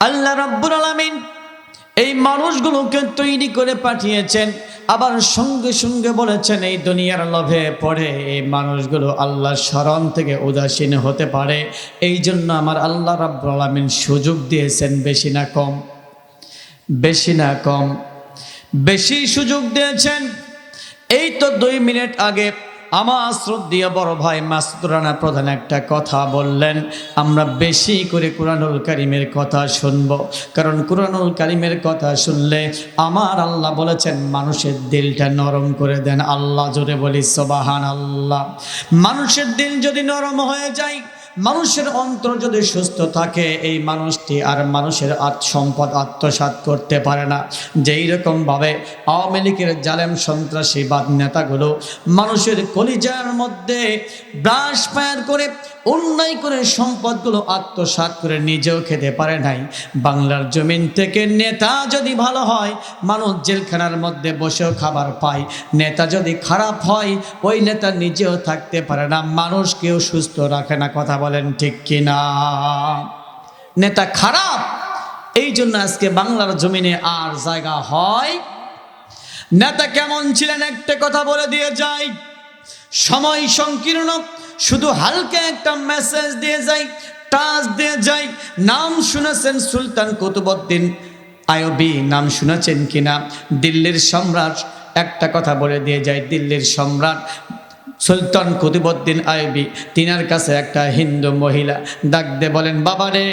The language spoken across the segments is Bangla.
আল্লাহ রাব্বুল আলামিন এই মানুষগুলোকে তৈরি করে পাঠিয়েছেন, আবার সঙ্গে সঙ্গে বলেছেন, এই দুনিয়ার লোভে পড়ে এই মানুষগুলো আল্লাহর স্মরণ থেকে উদাসীন হতে পারে। এই জন্য আমার আল্লাহ রাব্বুল আলামিন সুযোগ দিয়েছেন, বেশি না কম, বেশি না কম, বেশি সুযোগ দিয়েছেন। এই তো দুই মিনিট আগে আমার শ্রদ্ধীয় বড় ভাই মাসুদরানা প্রধান একটা কথা বললেন, আমরা বেশি করে কোরআনুল কারিমের কথা শুনব। কারণ কোরআনুল কারিমের কথা শুনলে আমার আল্লাহ বলেছেন, মানুষের দিলটা নরম করে দেন। আল্লাহ জোরে বলি সবাহান আল্লাহ মানুষের দিল যদি নরম হয়ে যায় মানুষের অন্তর যদি সুস্থ থাকে, এই মানুষটি আর মানুষের সম্পদ আত্মসাৎ করতে পারে না। যেই রকমভাবে আওয়ামী লীগের জালেম সন্ত্রাসীবাদ নেতাগুলো মানুষের কলিজার মধ্যে ব্রাশ ফায়ার করে অন্যায় করে সম্পদগুলো আত্মসাৎ করে নিজেও খেতে পারে নাই। বাংলার জমিন থেকে নেতা যদি ভালো হয়, মানুষ জেলখানার মধ্যে বসেও খাবার পায়। নেতা যদি খারাপ হয়, ওই নেতা নিজেও থাকতে পারে না। মানুষ কেউ সুস্থ রাখে না, কথা বলেন ঠিক কিনা? নেতা খারাপ, এই জন্য আজকে বাংলার জমিনে আর জায়গা হয়। নেতা কেমন ছিলেন? একটা কথা বলে দিয়ে যাই। সময় সংকীর্ণ শুধু হালকা একটা মেসেজ দিয়ে যাই টাচ দিয়ে যাই। নাম শুনেছেন সুলতান কুতুবউদ্দিন। আয়বি নাম শুনেছেন কিনা? দিল্লির সম্রাট, একটা কথা বলে দিয়ে যায় দিল্লির সম্রাট। সুলতান কুতুবউদ্দিন আয়বি তিনার কাছে একটা হিন্দু মহিলা ডাক দিয়ে বলেন বাবা রে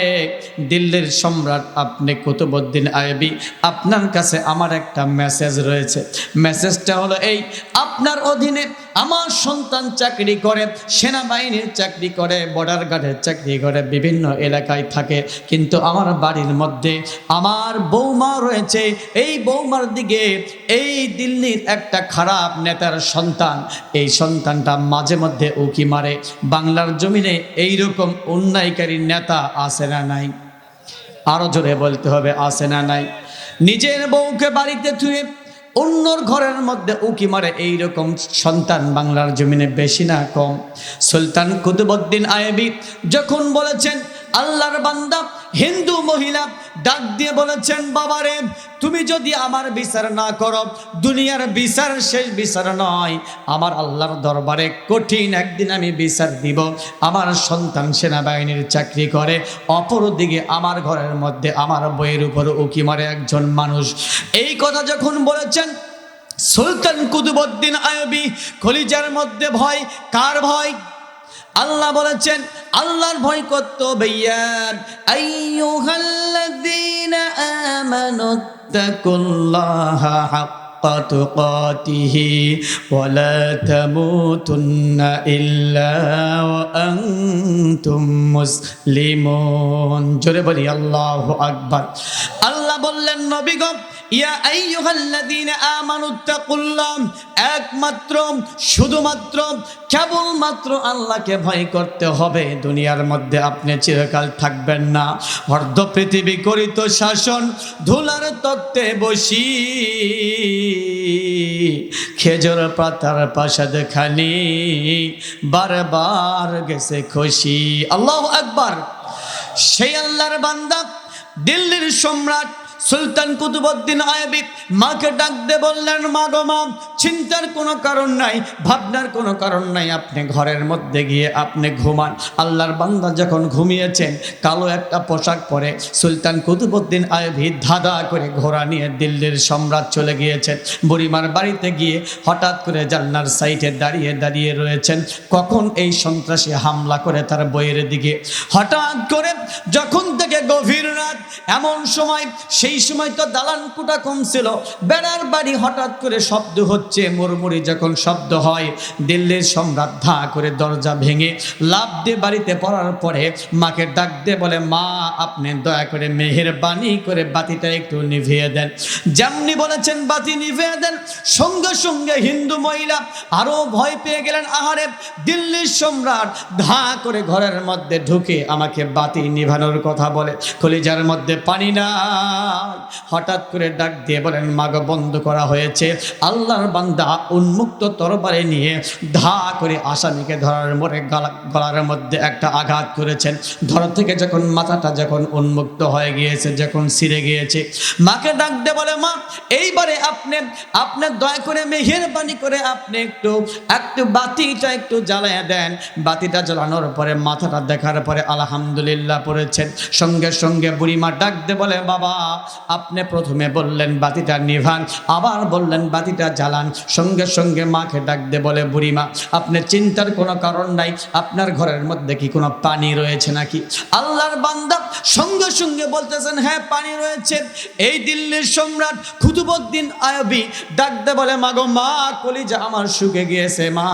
দিল্লির সম্রাট, আপনি কুতুবউদ্দিন আয়বি আপনার কাছে আমার একটা মেসেজ রয়েছে। মেসেজটা হলো এই, আপনার অধীনে আমার সন্তান চাকরি করে, সেনাবাহিনীর চাকরি করে বর্ডার গার্ডের চাকরি করে, বিভিন্ন এলাকায় থাকে। কিন্তু আমার বাড়ির মধ্যে আমার বৌমা রয়েছে। এই বৌমার দিকে এই দিল্লির একটা খারাপ নেতার সন্তান। এই সন্তানটা মাঝে মধ্যে উকি মারে। বাংলার জমিনে এই রকম অন্যায়কারী নেতা আছে না নাই? আরও জোরে বলতে হবে আসে না নাই? নিজের বউকে বাড়িতে থুয়ে অন্যর ঘরের মধ্যে উকি মারে, এইরকম সন্তান বাংলার জমিনে বেশি না, কম। সুলতান কুতুবুদ্দিন আয়েবি যখন বলেছেন, আল্লাহর বান্দা হিন্দু মহিলা ডাক দিয়ে বলেছেন, বাবারে, তুমি যদি আমার বিচার না করো, দুনিয়ার বিচার শেষ বিচার নয়। আমার আল্লাহর দরবারে কঠিন একদিন আমি বিচার দিব। আমার সন্তান সেনাবাহিনীর চাকরি করে, অপরদিকে আমার ঘরের মধ্যে আমার বইয়ের উপর উকি মারে একজন মানুষ। এই কথা যখন বলেছেন, সুলতান কুতুবউদ্দিন আয়বি খলিজার মধ্যে ভয়, কার ভয়? আল্লাহ বলেছেন, আল্লাহর ভয় করত বেয়ান আইয়ুহাল্লাযীনা আমানু তাকুল্লাহা হাক্কা তুকাতিহি ওয়া তামুতুন্না ইল্লা মুসলিমুন। জোরে বলি, আল্লাহু আকবার। আল্লাহ বললেন, নবী একমাত্র, শুধুমাত্র, কেবলমাত্র আল্লাহকে ভয় করতে হবে। দুনিয়ার মধ্যে আপনি চিরকাল থাকবেন না। অর্ধ পৃথিবী করিত শাসন, ধুলার তত্ত্বে বসি। খেজর পাতার পাশাদ খানি, বারবার গেছে খুশি। আল্লাহ একবার সেই আল্লাহর বান্দা, দিল্লির সম্রাট সুলতান কুতুবউদ্দিন আয়বি মাকে ডাক দিয়ে বললেন, মা গো মা, চিন্তার কোনো কারণ নাই, ভাবনার কোনো কারণ নাই, আপনি ঘরের মধ্যে গিয়ে আপনি ঘুমান। আল্লাহর বান্দা যখন ঘুমিয়েছেন, কালো একটা পোশাক পরে সুলতান কুতুবউদ্দিন আয়বি ধাঁধা করে ঘোড়া নিয়ে দিল্লির সম্রাট চলে গিয়েছেন। বুড়িমার বাড়িতে গিয়ে হঠাৎ করে জান্নার সাইডে দাঁড়িয়ে দাঁড়িয়ে রয়েছেন। কখন এই সন্ত্রাসী হামলা করে তার বইয়ের দিকে? হঠাৎ করে যখন থেকে গভীর রাত, এমন সময় সেই সময় তো দালান কুটা কম ছিল। বেড়ার বাড়ি হঠাৎ করে শব্দ হচ্ছে, মুড়মুড়ি যখন শব্দ হয়, দিল্লির সম্রাট ধা করে দরজা ভেঙে লাভ দিয়ে বাড়িতে পড়ার পরে মাকে ডাক দিয়ে বলে, মা, আপনি দয়া করে মেহেরবানি করে বাতিটা একটু নিভিয়ে দেন। যেমনি বলেছেন, বাতি নিভিয়ে দেন। সঙ্গে সঙ্গে হিন্দু মহিলা আরও ভয় পেয়ে গেলেন, আহারে, দিল্লির সম্রাট ধা করে ঘরের মধ্যে ঢুকে আমাকে বাতি নিভানোর কথা বলে, কলিজার মধ্যে পানি না হঠাৎ করে ডাক দিয়ে বলেন, মাগ, বন্ধ করা হয়েছে। আল্লাহর বান্দা উন্মুক্ত তরবারে নিয়ে ধা করে আসামিকে ধরার মরে গলা, গলার মধ্যে একটা আঘাত করেছেন। ধর থেকে যখন মাথাটা যখন উন্মুক্ত হয়ে গিয়েছে, যখন ছিঁড়ে গিয়েছে, মাকে ডাক দিয়ে বলে, মা, এইবারে আপনি আপনার দয়া করে মেহেরবানি করে আপনি একটু একটু বাতিটা একটু জ্বালায় দেন। বাতিটা জ্বালানোর পরে, মাথাটা দেখার পরে আলহামদুলিল্লাহ পড়েছেন। সঙ্গে সঙ্গে বুড়িমা ডাক দিয়ে বলে, বাবা আপনি প্রথমে বললেন, বাতিটা নিভান। আবার বললেন, বাতিটা জ্বালান। সঙ্গে সঙ্গে মাকে ডাক দিয়ে বলে, বুড়িমা, আপনি চিন্তার কোনো কারণ নাই। আপনার ঘরের মধ্যে কি কোনো পানি রয়েছে নাকি? আল্লাহর বান্দা সঙ্গে সঙ্গে বলতেছেন হ্যাঁ পানি রয়েছে। এই দিল্লির সম্রাট কুতুবুদ্দিন আয়বি ডাক দিয়ে বলে, মাগো মা, কলিজা আমার শুকে গিয়েছে, মা।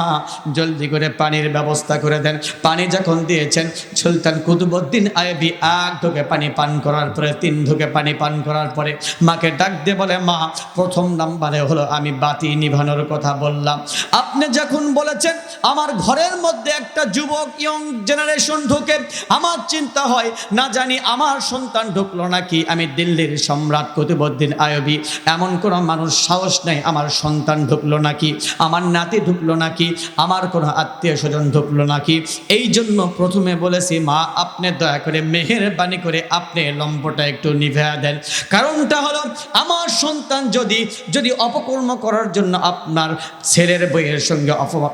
জলদি করে পানির ব্যবস্থা করে দেন। পানি যখন দিয়েছেন, সুলতান কুতুবুদ্দিন আয়বি এক ঢোকে পানি পান করার পরে তিন ঢোকে পানি পান করার পরে মাকে ডাক দিয়ে বলে, মা, প্রথম নাম্বারে হলো আমি বাতি নিভানোর কথা বললাম। আপনি যখন বলেছেন, আমার ঘরের মধ্যে একটা যুবক ইয়ং জেনারেশন ঢুকে, আমার চিন্তা হয়, না জানি আমার সন্তান ঢুকলো নাকি, আমি দিল্লির সম্রাট কুতুবুদ্দিন আয়বি এমন কোনো মানুষ সাহস নেই আমার সন্তান ঢুকলো নাকি, আমার নাতি ঢুকলো নাকি, আমার কোনো আত্মীয় স্বজন ঢুকলো নাকি। এই জন্য প্রথমে বলেছি, মা, আপনি দয়া করে মেহেরবানি করে আপনি লম্বটা একটু নিভে দেন। কারণটা হলো, আমার সন্তান যদি যদি অপকর্ম করার জন্য আপনার ছেলের বইয়ের সঙ্গে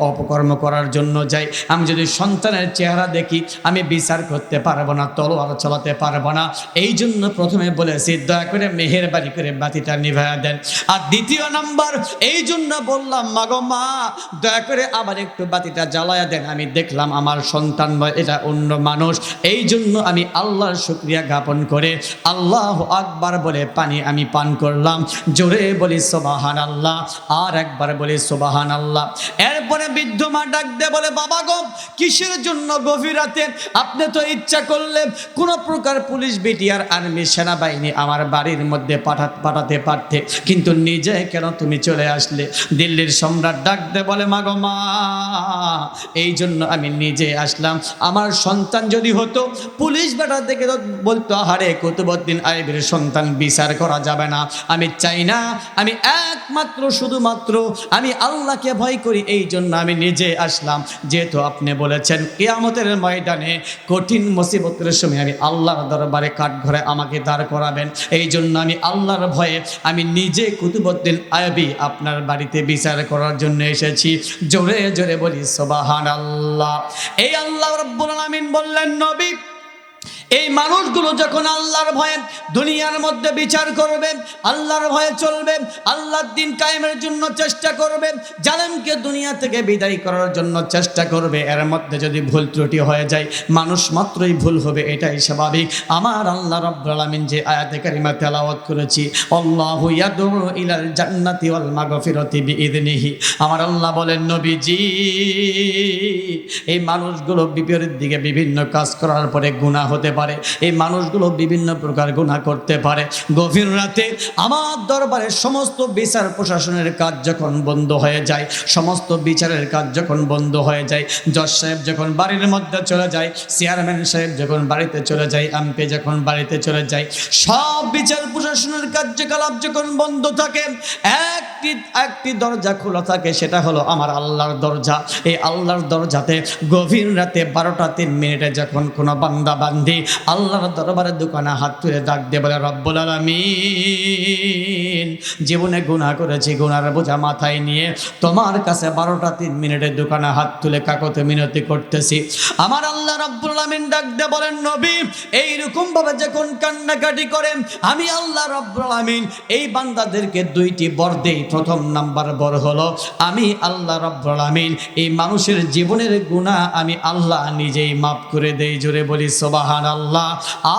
অপকর্ম করার জন্য যাই আমি যদি সন্তানের চেহারা দেখি, আমি বিচার করতে পারব না, তলোয়ার চালাতে পারব না। এই জন্য প্রথমে বলেছি, দয়া করে মেহেরবানি করে বাতিটা নিভাইয়া দেন। আর দ্বিতীয় নাম্বার, এই জন্য বললাম, মাগো মা, দয়া করে আবার একটু বাতিটা জ্বালায়া দেন। আমি দেখলাম আমার সন্তান এটা অন্য মানুষ। এই জন্য আমি আল্লাহর শুক্রিয়া জ্ঞাপন করে, আল্লাহ আকবার বলে পানি আমি পান করলাম। জোরে বলি সোবাহান আল্লাহ আর একবার বলি সোবাহান আল্লাহ এরপরে বৃদ্ধ মা ডাক দে বলে, বাবা গো, কিসের জন্য গভীর রাতে আপনি তো ইচ্ছা করলে কোনো প্রকার পুলিশ, বিটিআর, আর্মি, সেনাবাহিনী আমার বাড়ির মধ্যে পাঠা পাঠাতে পারতে। কিন্তু নিজে কেন তুমি চলে আসলে? দিল্লির সম্রাট ডাক দে বলে মাগো মা, এই জন্য আমি নিজে আসলাম। আমার সন্তান যদি হতো, পুলিশ বেটা থেকে বলতো হারে কুতুবুদ্দিন আইবের সন্তান। বিচার করা যাবে না। আমি চাই না, আমি একমাত্র, শুধুমাত্র আমি আল্লাহকে ভয় করি, এই জন্য আমি নিজে আসলাম। যেহেতু আপনি বলেছেন, কেয়ামতের ময়দানে কঠিন মুসিবতের সময় আমি আল্লাহর দরবারে কাঠঘরে আমাকে দাঁড় করাবেন। এই জন্য আমি আল্লাহর ভয়ে আমি নিজে কুতুবদ্দিন আয়বি আপনার বাড়িতে বিচার করার জন্য এসেছি। জোরে জোরে বলি সোবাহান আল্লাহ এই আল্লাহ রব্বুল আলামিন বললেন, নবী এই মানুষগুলো যখন আল্লাহর ভয়ে দুনিয়ার মধ্যে বিচার করবে, আল্লাহর ভয়ে চলবে, আল্লাহর দিন কায়েমের জন্য চেষ্টা করবে, জালেমকে দুনিয়া থেকে বিদায় করার জন্য চেষ্টা করবে, এর মধ্যে যদি ভুল ত্রুটি হয়ে যায়, মানুষ মাত্রই ভুল হবে, এটাই স্বাভাবিক। আমার আল্লাহ রব্বুল আলামিন যে আয়াতে কারিমা তেলাওয়াত করেছি, আল্লাহু ইয়াদউ ইলাল জান্নাতি ওয়াল মাগফিরাতি বিইذনিহি আমার আল্লাহ বলেন, নবীজি, এই মানুষগুলো বিপরীত দিকে বিভিন্ন কাজ করার পরে গুনাহ হতে পারে, এই মানুষগুলো বিভিন্ন প্রকার গুনাহ করতে পারে। গভীর রাতে আমার দরবারে সমস্ত বিচার প্রশাসনের কাজ যখন বন্ধ হয়ে যায়, সমস্ত বিচারের কাজ যখন বন্ধ হয়ে যায়। জজ সাহেব যখন বাড়ির মধ্যে চলে যায়, চেয়ারম্যান সাহেব যখন বাড়িতে চলে যায়, এমপি যখন বাড়িতে চলে যায়, সব বিচার প্রশাসনের কার্যকলাপ যখন বন্ধ থাকে, একটি একটি দরজা খোলা থাকে, সেটা হলো আমার আল্লাহর দরজা। এই আল্লাহর দরজাতে গভীর রাতে বারোটা তিন মিনিটে যখন কোনো বান্দা বান্দি আল্লাহর দরবারে দোকানে হাত তুলে ডাক দিয়ে বলে, রব্বুল আলামিন, জীবনে গুনাহ করেছি গুনার বোঝা মাথায় নিয়ে তোমার কাছে বারোটা তিন মিনিটের দোকানে হাত তুলে কাকতে মিনতি করতেছি। আমার আল্লাহ রব্বুল আলামিন ডাক দিয়ে বলেন, নবী এইরকম ভাবে যখন কান্নাকাটি করেন আমি আল্লাহ রব্বুল আলামিন, এই বান্দাদেরকে দুইটি বর দেই। প্রথম নাম্বার বর হলো, আমি আল্লাহ রব্বুল আলামিন, এই মানুষের জীবনের গুনাহ আমি আল্লাহ নিজেই মাফ করে দেই। জোরে বলি সোবাহান আল্লাহ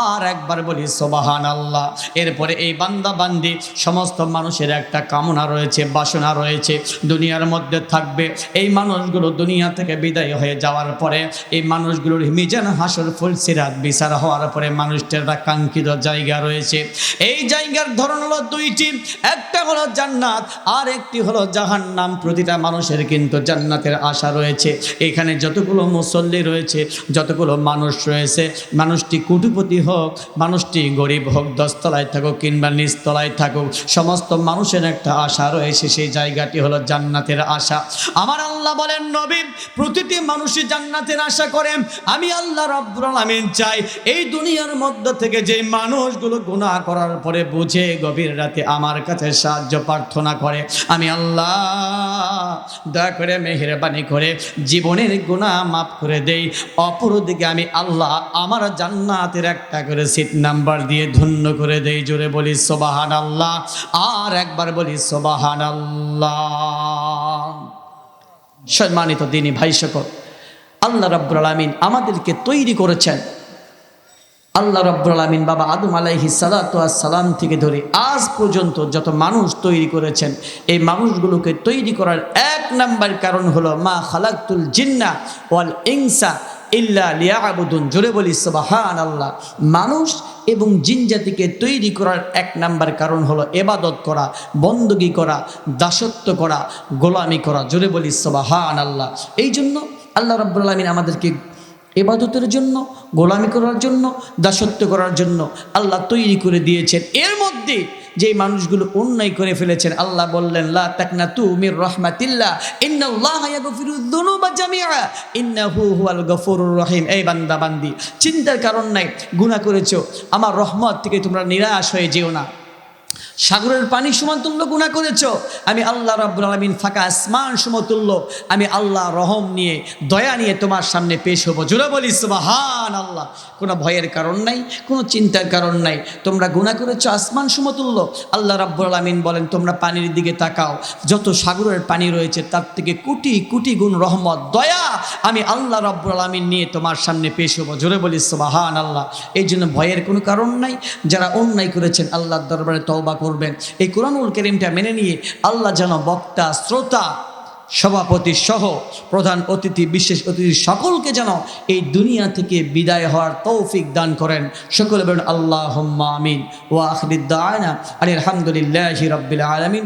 আর একবার বলি সোবাহান আল্লাহ এরপরে এই বান্দা বান্দি সমস্ত মানুষের একটা কামনা রয়েছে, বাসনা রয়েছে, দুনিয়ার মধ্যে থাকবে। এই মানুষগুলো দুনিয়া থেকে বিদায় হয়ে যাওয়ার পরে, এই মানুষগুলোর মিজান হাসর ফুল সিরাত বিচার হওয়ার পরে মানুষটার একটা কাঙ্ক্ষিত জায়গা রয়েছে। এই জায়গার ধরন হলো দুইটি, একটা হলো জান্নাত, আর একটি হলো জাহান্নাম। প্রতিটা মানুষের কিন্তু জান্নাতের আশা রয়েছে। এখানে যতগুলো মুসল্লি রয়েছে, যতগুলো মানুষ রয়েছে মানুষটি কুটুপতি হোক, মানুষটি গরিব হোক, দশতলায় থাকুক কিংবা নিচতলায় থাকুক, সমস্ত মানুষের একটা আশা রয়েছে, সেই জায়গাটি হলো জান্নাতের আশা। আমার আল্লাহ বলেন নবীন প্রতিটি মানুষই জান্নাতের আশা করেন আমি আল্লাহ রব্বুল আলামিন চাই, এই দুনিয়ার মধ্য থেকে যে মানুষগুলো গুনাহ করার পরে বুঝে গভীর রাতে আমার কাছে সাহায্য প্রার্থনা করে। আমি আল্লাহ, দয়া করে মেহেরবানি করে জীবনের গুনাহ মাফ করে দেই। অপরদিকে আমি আল্লাহ, আমার জান্নাতের একটা করে সিট নাম্বার দিয়ে ধন্য করে দেই, জোরে বলি সোবাহান আল্লাহ আর একবার বলি সোবাহান আল্লাহ সম্মানিত দিনী ভাই সকল, আল্লাহ রব্বুল আলমিন আমাদেরকে তৈরি করেছেন। আল্লাহ রব্বুল আলমিন বাবা আদম আলাইহি সালাম থেকে ধরে আজ পর্যন্ত যত মানুষ তৈরি করেছেন, এই মানুষগুলোকে তৈরি করার এক নাম্বার কারণ হলো মা খালাকুল জিন্না ওয়াল ইনসা। ইল্লা লিয়াবুদুন। জোরে বলি সুবাহান আল্লাহ মানুষ এবং জিন জাতিকে তৈরি করার এক নাম্বার কারণ হলো এবাদত করা বন্দগি করা, দাসত্ব করা, গোলামি করা। জোরে বলি সুবাহান আল্লাহ এই জন্য আল্লাহ রব্বুল আলমিন আমাদেরকে এবাদতের জন্য, গোলামি করার জন্য, দাসত্ব করার জন্য আল্লাহ তৈরি করে দিয়েছেন। এর মধ্যে যে মানুষগুলো অন্যায় করে ফেলেছেন, আল্লাহ বললেন, লা তাকনা তু মির রহমাতিল্লাহ, ইন্নাল্লাহ ইয়াগফিরু যুনুবা জামিআ, ইন্নাহু হুয়াল গফুরুর রহিম। এই বান্দা বান্দি, চিন্তার কারণ নাই, গুনাহ করেছ। আমার রহমত থেকে তোমরা নিরাশ হয়ে যেও না। সাগরের পানি সমাতুল্য গুণা করেছ। আমি আল্লাহ রাব্বুল আলমিন ফাঁকা আসমান সমতুল্য আমি আল্লাহ রহম নিয়ে, দয়া নিয়ে তোমার সামনে পেশ হব। জোরে বলি সুবাহান আল্লাহ কোনো ভয়ের কারণ নাই, কোনো চিন্তার কারণ নাই। তোমরা গুণা করেছ, আসমান সমতুল্য আল্লাহ রাব্বুল আলমিন বলেন, তোমরা পানির দিকে তাকাও। যত সাগরের পানি রয়েছে, তার থেকে কোটি কোটি গুণ রহমত, দয়া আমি আল্লাহ রাব্বুল আলমিন নিয়ে তোমার সামনে পেশ হব। জোরে বলি সুবাহান আল্লাহ এই জন্য ভয়ের কোনো কারণ নাই। যারা অন্যায় করেছেন, আল্লাহর দরবারে তওবা করবেন। এই কোরআনুল করিমটা মেনে নিয়ে আল্লাহ যেন বক্তা, শ্রোতা, সভাপতি সহ প্রধান অতিথি, বিশেষ অতিথি সকলকে যেন এই দুনিয়া থেকে বিদায় হওয়ার তৌফিক দান করেন। সকলে বলেন আল্লাহ আমিন। ওয়া আখরিদ্দায়না আলী আলহামদুলিল্লাহ রব্বিল আলমিন।